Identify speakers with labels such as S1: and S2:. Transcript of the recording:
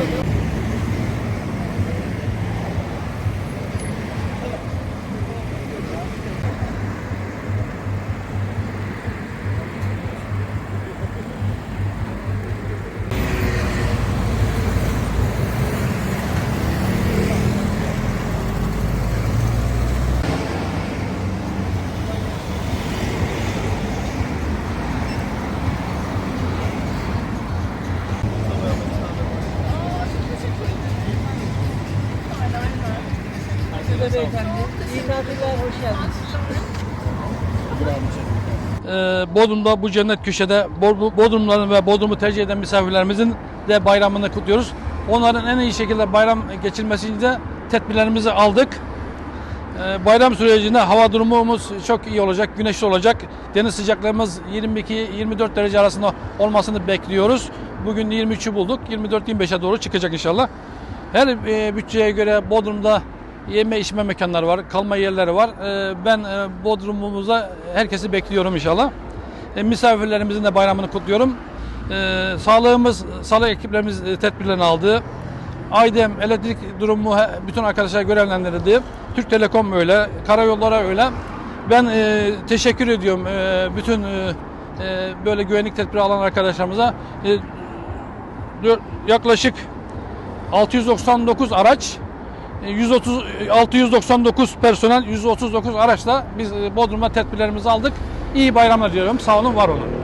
S1: Thank you. Tatiller, hoş geldiniz.
S2: Ee, Bodrum'da bu cennet köşede Bo- Bodrumların ve Bodrum'u tercih eden misafirlerimizin de bayramını kutluyoruz. Onların en iyi şekilde bayram geçirmesi için de tedbirlerimizi aldık. Ee, Bayram sürecinde hava durumumuz çok iyi olacak, güneşli olacak. Deniz sıcaklığımız 22-24 derece arasında olmasını bekliyoruz. Bugün 23'ü bulduk, 24-25'e doğru çıkacak inşallah. Her e, bütçeye göre Bodrum'da yeme içme mekanları var, kalma yerleri var. E, ben e, Bodrum'umuza herkesi bekliyorum inşallah. E, misafirlerimizin de bayramını kutluyorum. E, sağlığımız, sağlık ekiplerimiz e, tedbirlerini aldı. Aydem elektrik durumu bütün arkadaşlar görevlendirildi. Türk Telekom öyle, karayollara öyle. Ben teşekkür ediyorum bütün böyle güvenlik tedbiri alan arkadaşlarımıza. Yaklaşık 699 araç, 130 699 personel, 139 araçla biz e, Bodrum'da tedbirlerimizi aldık. İyi bayramlar diyorum. Sağ olun, var olun.